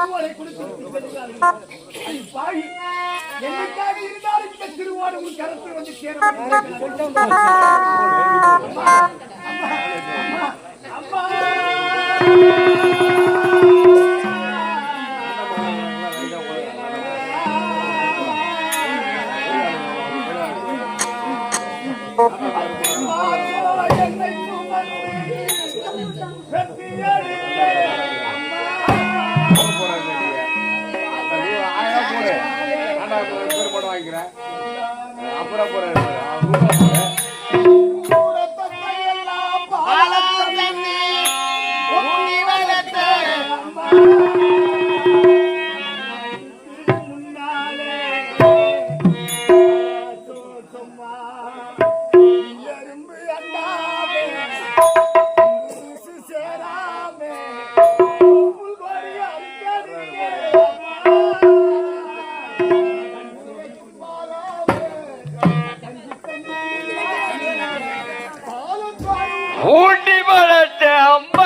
திருவாளை கொடுத்து பாவி, என்னைக்காக இருந்தாலும் இந்த திருவாடு உன் கரத்தில் வந்து சேர வேண்டும். அம்மா, அம்மா, அம்மா, அம்மா, அப்புறம் போறேன். ஊட்டி வளர்த்த அம்மா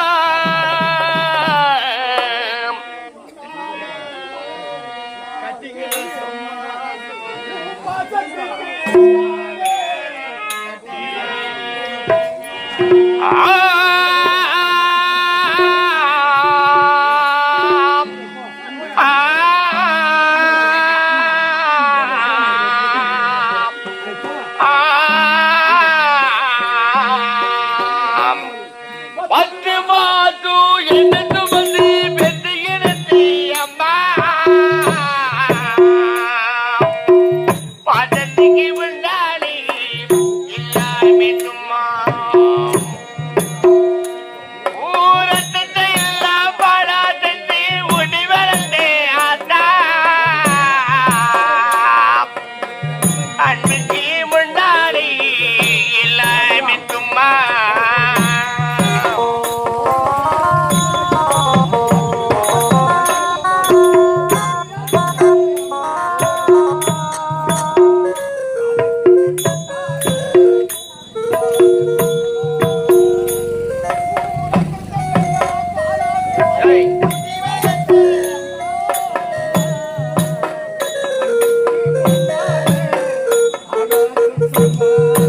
Música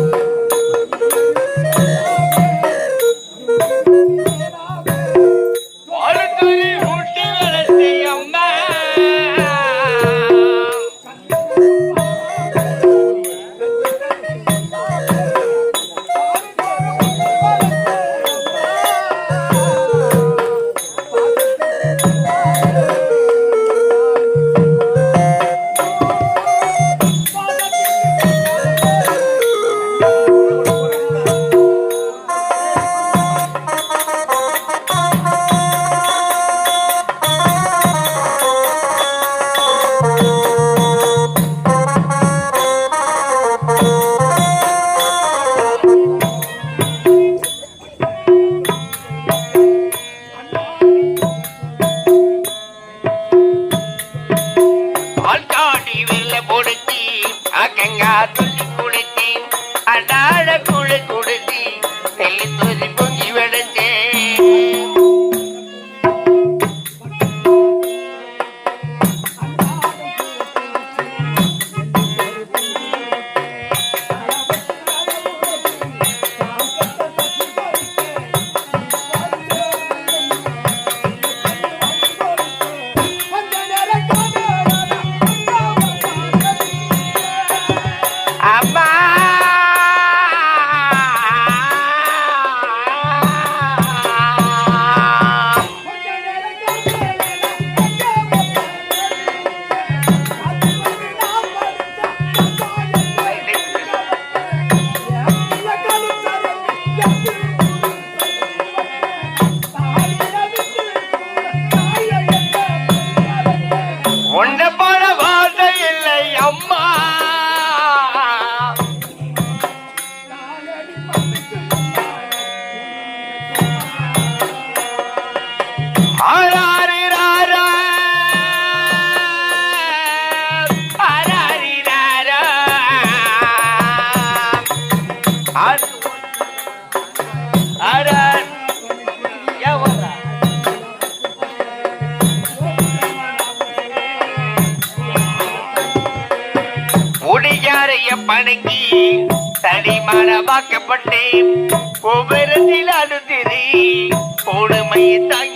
உடையாரைய பணங்கி தனிமான வாக்கப்பட்டேன் கோபுரத்தில் அழுதிரி போடுமையை தாங்கி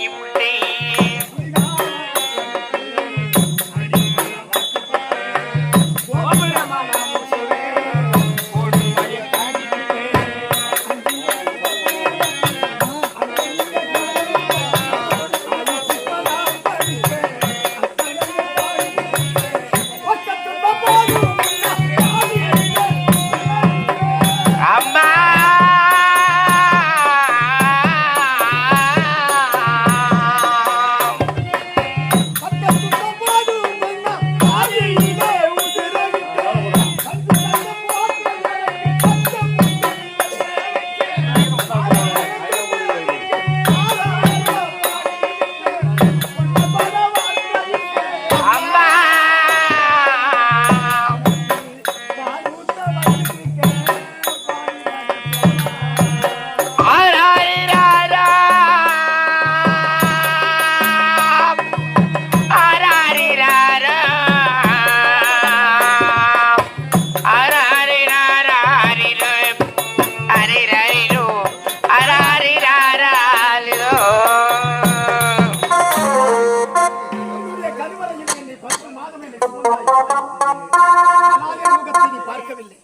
பார்க்கவில்லை.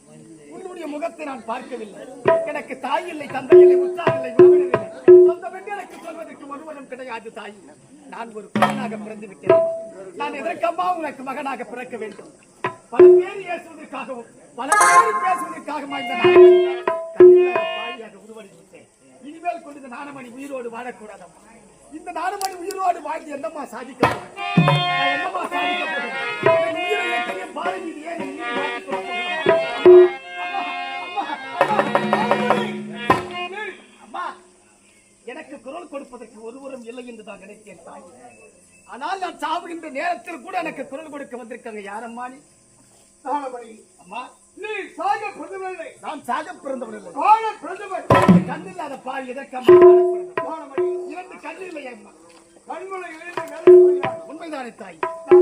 உன்னுடைய முகத்தை நான் பார்க்கவில்லை. எனக்கு தாய் இல்லை தந்தை இல்லை உற்றார் இல்லை மகன் சொந்த பெண் எனக்கு சொல்வதற்கு ஒருவனும் கிடையாது தாய். நான் ஒரு மகனாக பிறந்து விட்டேன் நான் எதற்கம்மா உனக்கு மகனாக பிறக்க வேண்டும்? பல பேர் ஏசுவதற்காகவும் பல பேர் பேசுவதற்காகவும் இந்த பாவியாக உருவடைந்து இனிமேல் கொண்டு இந்த நாணமணி உயிரோடு வாழக்கூடாதம்மா. இந்த நாணமணி உயிரோடு வாழ்ந்து என்னம்மா சாதிக்க என்னம்மா சாதிக்க போறேன்? என் ஏன் நான் நினைத்தேன் தாய். ஆனால் நான் சாவுகின்ற நேரத்தில் கூட எனக்கு குரல் கொடுக்க வந்திருக்காங்க யாரம்மா நீ? சாகபடி அம்மா. நீ சாக பிறந்தவர்கள் நான் சாக பிறந்தவர்கள் வாழ பிறந்தவர் கண் இல்லாத பால் எதற்கம்மா வாழ இரண்டு கண் இல்லையா அம்மா கண்முறை உண்மைதானே தாய்.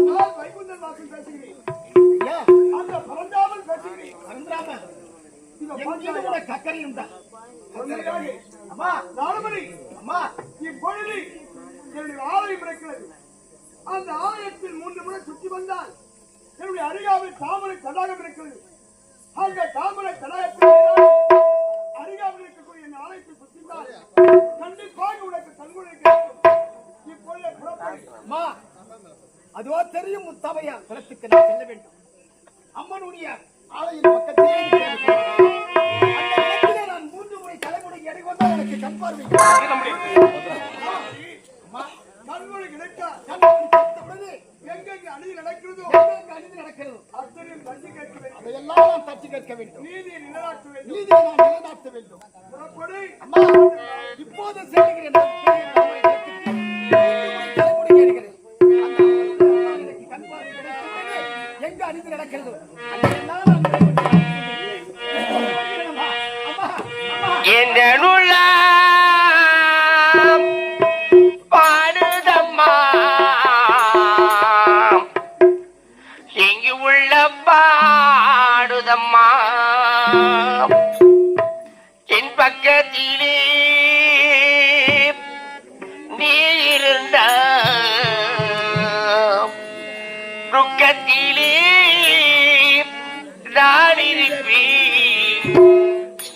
நான் வைகுந்தன் வாசல் பேசுகிறேன். ஐயா. அந்த பரந்தாமல் பேசுகிறேன். பரந்தாமல். எங்கேயும் கக்கரையும் தான். அம்மா. நாலுமணி அம்மா. இப்பொழுது அந்த ஆலயத்தில் மூன்று முறை சுற்றி வந்தால் என்னுடைய அருகாவில் தாமரை தடாகம் இருக்கிறது. அந்த தாமரை தடாகத்தில் அருகாவில் இருக்கக்கூடிய இந்த ஆலயத்தை சுற்றினால் கண்டிப்பாக உனக்கு கிடைக்கும். இப்பொழுது. அம்மா அதுவா தெரியும் முத்தமையா குளத்துக்கு நான் செல்ல வேண்டும். அம்மனுடைய ஆலயம் பக்கத்திலே நான் மூன்று முறை தலைமுறை எனக்கு கண் பார்வை அம்மா, கண்மொழி கிடைக்கா? உடனே எங்கெங்க அநீதி நடக்கிறதோ அநீதி நடக்கிறதோ? அத்தனையும் தட்டி கேட்க வேண்டும். அதையெல்லாம் நான் தட்டி கேட்க வேண்டும். நீதியை நிலைநாட்ட வேண்டும். நீதியை நான் நிலைநாட்ட வேண்டும். புறப்படு. அம்மா இப்போது உடனே எங்க அநீதி நடக்கிறதோ? அதையெல்லாம் நான் நிலைநாட்டுவேன்.